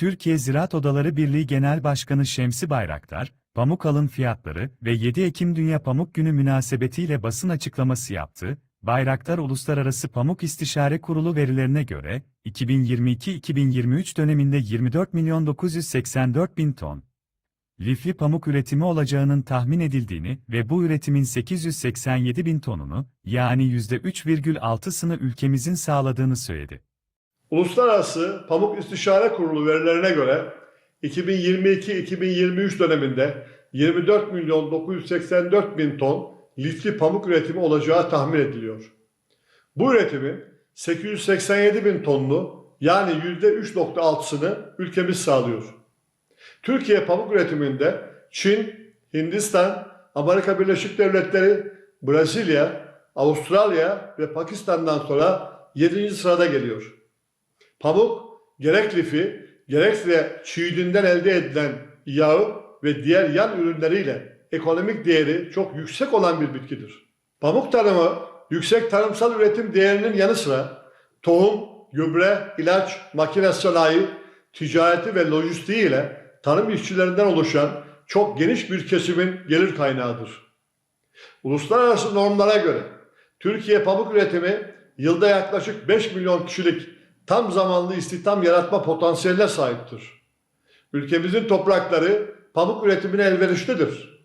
Türkiye Ziraat Odaları Birliği Genel Başkanı Şemsi Bayraktar, pamuk alım fiyatları ve 7 Ekim Dünya Pamuk Günü münasebetiyle basın açıklaması yaptı. Bayraktar Uluslararası Pamuk İstişare Kurulu verilerine göre, 2022-2023 döneminde 24 milyon 984 bin ton lifli pamuk üretimi olacağının tahmin edildiğini ve bu üretimin 887 bin tonunu, yani %3,6'sını ülkemizin sağladığını söyledi. Uluslararası Pamuk İstişare Kurulu verilerine göre 2022-2023 döneminde 24 milyon 984 bin ton lifli pamuk üretimi olacağı tahmin ediliyor. Bu üretimin 887 bin tonunu yani %3.6'sını ülkemiz sağlıyor. Türkiye pamuk üretiminde Çin, Hindistan, Amerika Birleşik Devletleri, Brezilya, Avustralya ve Pakistan'dan sonra 7. sırada geliyor. Pamuk gerek lifi gerekse çiğdinden elde edilen yağı ve diğer yan ürünleriyle ekonomik değeri çok yüksek olan bir bitkidir. Pamuk tarımı yüksek tarımsal üretim değerinin yanı sıra tohum, gübre, ilaç, makine sanayi, ticareti ve lojistiği ile tarım işçilerinden oluşan çok geniş bir kesimin gelir kaynağıdır. Uluslararası normlara göre Türkiye pamuk üretimi yılda yaklaşık 5 milyon kişilik tam zamanlı istihdam yaratma potansiyeline sahiptir. Ülkemizin toprakları pamuk üretimine elverişlidir.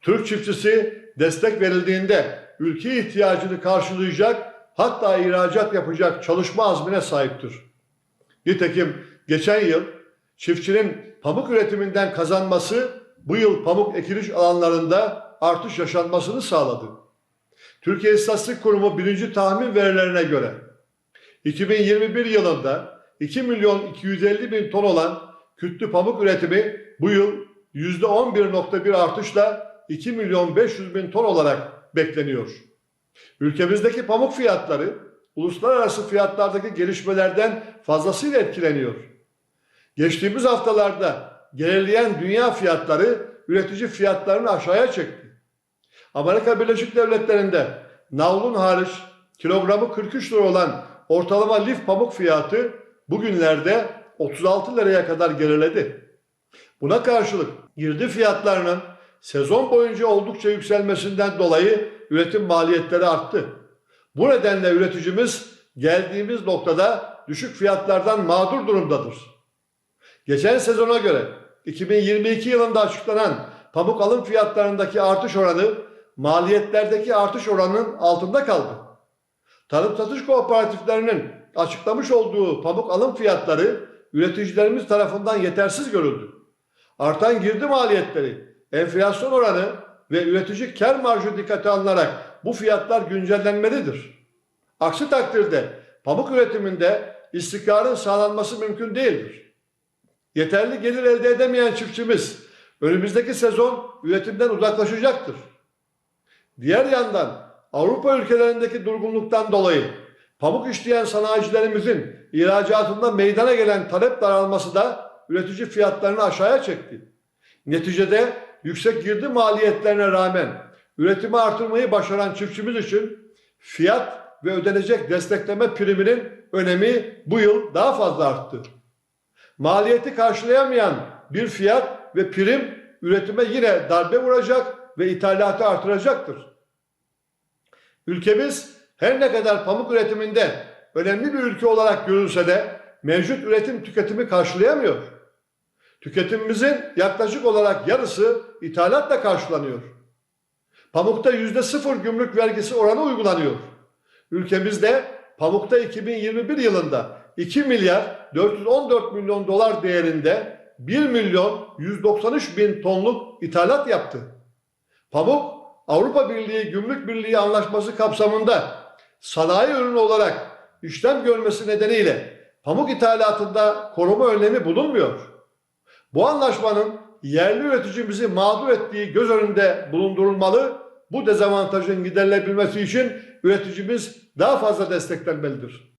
Türk çiftçisi destek verildiğinde ülke ihtiyacını karşılayacak hatta ihracat yapacak çalışma azmine sahiptir. Nitekim geçen yıl çiftçinin pamuk üretiminden kazanması bu yıl pamuk ekiliş alanlarında artış yaşanmasını sağladı. Türkiye İstatistik Kurumu birinci tahmin verilerine göre 2021 yılında 2 milyon 250 bin ton olan kütlü pamuk üretimi bu yıl %11.1 artışla 2 milyon 500 bin ton olarak bekleniyor. Ülkemizdeki pamuk fiyatları uluslararası fiyatlardaki gelişmelerden fazlasıyla etkileniyor. Geçtiğimiz haftalarda gerileyen dünya fiyatları üretici fiyatlarını aşağıya çekti. Amerika Birleşik Devletleri'nde navlun hariç kilogramı 43 lira olan ortalama lif pamuk fiyatı bugünlerde 36 liraya kadar geriledi. Buna karşılık girdi fiyatlarının sezon boyunca oldukça yükselmesinden dolayı üretim maliyetleri arttı. Bu nedenle üreticimiz geldiğimiz noktada düşük fiyatlardan mağdur durumdadır. Geçen sezona göre 2022 yılında açıklanan pamuk alım fiyatlarındaki artış oranı maliyetlerdeki artış oranının altında kaldı. Tarım satış kooperatiflerinin açıklamış olduğu pamuk alım fiyatları üreticilerimiz tarafından yetersiz görüldü. Artan girdi maliyetleri, enflasyon oranı ve üretici kar marjı dikkate alınarak bu fiyatlar güncellenmelidir. Aksi takdirde pamuk üretiminde istikrarın sağlanması mümkün değildir. Yeterli gelir elde edemeyen çiftçimiz önümüzdeki sezon üretimden uzaklaşacaktır. Diğer yandan Avrupa ülkelerindeki durgunluktan dolayı pamuk işleyen sanayicilerimizin ihracatında meydana gelen talep daralması da üretici fiyatlarını aşağıya çekti. Neticede yüksek girdi maliyetlerine rağmen üretimi artırmayı başaran çiftçimiz için fiyat ve ödenecek destekleme priminin önemi bu yıl daha fazla arttı. Maliyeti karşılayamayan bir fiyat ve prim üretime yine darbe vuracak ve ithalatı artıracaktır. Ülkemiz her ne kadar pamuk üretiminde önemli bir ülke olarak görülse de mevcut üretim tüketimi karşılayamıyor. Tüketimimizin yaklaşık olarak yarısı ithalatla karşılanıyor. Pamukta yüzde sıfır gümrük vergisi oranı uygulanıyor. Ülkemizde pamukta 2021 yılında 2 milyar 414 milyon dolar değerinde 1 milyon 193 bin tonluk ithalat yaptı. Pamuk Avrupa Birliği Gümrük Birliği Anlaşması kapsamında sanayi ürünü olarak işlem görmesi nedeniyle pamuk ithalatında koruma önlemi bulunmuyor. Bu anlaşmanın yerli üreticimizi mağdur ettiği göz önünde bulundurulmalı. Bu dezavantajın giderilebilmesi için üreticimiz daha fazla desteklenmelidir.